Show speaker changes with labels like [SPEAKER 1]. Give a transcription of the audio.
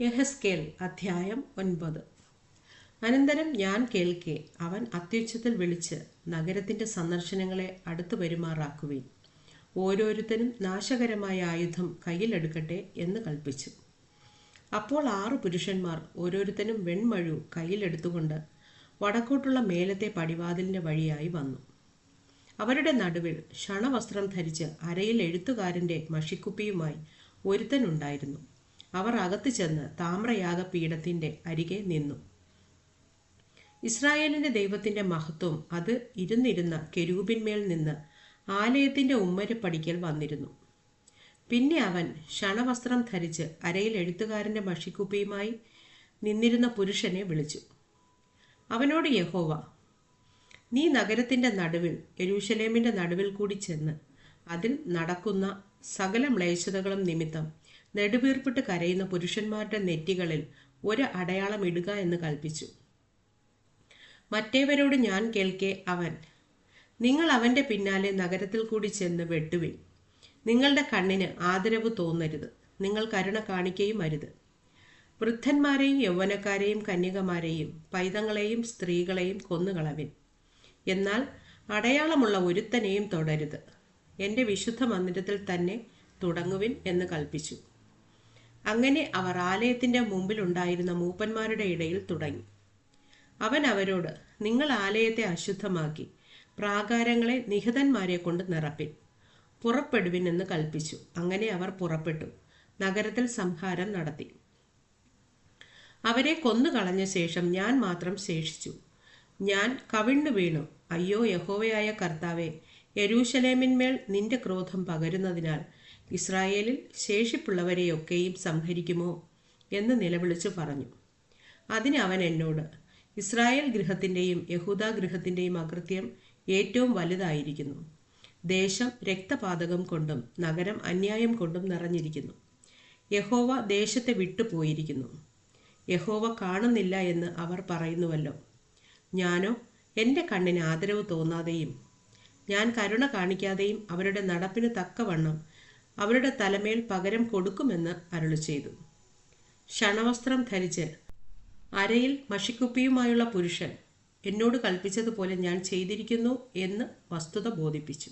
[SPEAKER 1] യഹസ്കേൽ അധ്യായം ഒൻപത്. അനന്തരം ഞാൻ കേൾക്കെ അവൻ അത്യുച്ചത്തിൽ വിളിച്ച് നഗരത്തിന്റെ സന്ദർശനങ്ങളെ അടുത്തു പെരുമാറാക്കുവിൻ ഓരോരുത്തരും നാശകരമായ ആയുധം കയ്യിലെടുക്കട്ടെ എന്ന് കൽപ്പിച്ചു. അപ്പോൾ ആറ് പുരുഷന്മാർ ഓരോരുത്തരും വെൺമഴു കയ്യിലെടുത്തുകൊണ്ട് വടക്കോട്ടുള്ള മേലത്തെ പടിവാതിലിന്റെ വഴിയായി വന്നു. അവരുടെ നടുവിൽ ക്ഷണവസ്ത്രം ധരിച്ച് അരയിൽ എഴുത്തുകാരന്റെ മഷിക്കുപ്പിയുമായി ഒരുത്തനുണ്ടായിരുന്നു അവർ അകത്ത് ചെന്ന് താമ്രയാഗപീഠത്തിന്റെ അരികെ നിന്നു. ഇസ്രായേലിന്റെ ദൈവത്തിന്റെ മഹത്വം അത് ഇരുന്നിരുന്ന കെരൂബിന്മേൽ നിന്ന് ആലയത്തിന്റെ ഉമ്മരപ്പടിക്കൽ വന്നിരുന്നു. പിന്നെ അവൻ ക്ഷണവസ്ത്രം ധരിച്ച് അരയിൽ എഴുത്തുകാരന്റെ മഷിക്കുപ്പിയുമായി നിന്നിരുന്ന പുരുഷനെ വിളിച്ചു. അവനോട് യഹോവ നീ നഗരത്തിന്റെ നടുവിൽ യെരൂശലേമിന്റെ നടുവിൽ കൂടി ചെന്ന് അതിൽ നടക്കുന്ന സകല മ്ലേച്ഛതകളും നിമിത്തം നെടുവീർപ്പിട്ട് കരയുന്ന പുരുഷന്മാരുടെ നെറ്റികളിൽ ഒരു അടയാളം ഇടുക എന്ന് കൽപ്പിച്ചു. മറ്റേവരോട് ഞാൻ കേൾക്കെ അവൻ നിങ്ങൾ അവന്റെ പിന്നാലെ നഗരത്തിൽ കൂടി ചെന്ന് വെട്ടുവിൻ. നിങ്ങളുടെ കണ്ണിന് ആദരവ് തോന്നരുത്. നിങ്ങൾ കരുണ കാണിക്കുകയും അരുത്. വൃദ്ധന്മാരെയും യൗവനക്കാരെയും കന്യകമാരെയും പൈതങ്ങളെയും സ്ത്രീകളെയും കൊന്നുകളവിൻ. എന്നാൽ അടയാളമുള്ള ഒരുത്തനെയും തുടരുത്. എന്റെ വിശുദ്ധ മന്ദിരത്തിൽ തന്നെ തുടങ്ങുവിൻ എന്ന് കൽപ്പിച്ചു. അങ്ങനെ അവർ ആലയത്തിന്റെ മുമ്പിലുണ്ടായിരുന്ന മൂപ്പന്മാരുടെ ഇടയിൽ തുടങ്ങി. അവൻ അവരോട് നിങ്ങൾ ആലയത്തെ അശുദ്ധമാക്കി പ്രാകാരങ്ങളെ നിഹിതന്മാരെ കൊണ്ട് നിറപ്പിൻ പുറപ്പെടുവിൻ എന്ന് കൽപ്പിച്ചു. അങ്ങനെ അവർ പുറപ്പെട്ടു. നഗരത്തിൽ സംഹാരം നടത്തി. അവരെ കൊന്നുകളഞ്ഞ ശേഷം ഞാൻ മാത്രം ശേഷിച്ചു. ഞാൻ കവിണ്ണു വീണു. അയ്യോ യഹോവയായ കർത്താവെ യരൂശലേമിന്മേൽ നിന്റെ ക്രോധം പകരുന്നതിനാൽ ഇസ്രായേലിൽ ശേഷിപ്പുള്ളവരെയൊക്കെയും സംഹരിക്കുമോ എന്ന് നിലവിളിച്ച് പറഞ്ഞു. അതിന് അവൻ എന്നോട് ഇസ്രായേൽ ഗൃഹത്തിന്റെയും യഹൂദ ഗൃഹത്തിന്റെയും അകൃത്യം ഏറ്റവും വലുതായിരിക്കുന്നു. ദേശം രക്തപാതകം കൊണ്ടും നഗരം അന്യായം കൊണ്ടും നിറഞ്ഞിരിക്കുന്നു. യഹോവ ദേശത്തെ വിട്ടുപോയിരിക്കുന്നു. യഹോവ കാണുന്നില്ല എന്ന് അവർ പറയുന്നുവല്ലോ. ഞാനോ എന്റെ കണ്ണിന് ആദരവ് തോന്നാതെയും ഞാൻ കരുണ കാണിക്കാതെയും അവരുടെ നടപ്പിന് തക്കവണ്ണം അവരുടെ തലമേൽ പകരം കൊടുക്കുമെന്ന് അരുളി ചെയ്തു. ക്ഷണവസ്ത്രം ധരിച്ച് അരയിൽ മഷിക്കുപ്പിയുമായുള്ള പുരുഷൻ എന്നോട് കൽപ്പിച്ചതുപോലെ ഞാൻ ചെയ്തിരിക്കുന്നു എന്ന് വസ്തുത ബോധിപ്പിച്ചു.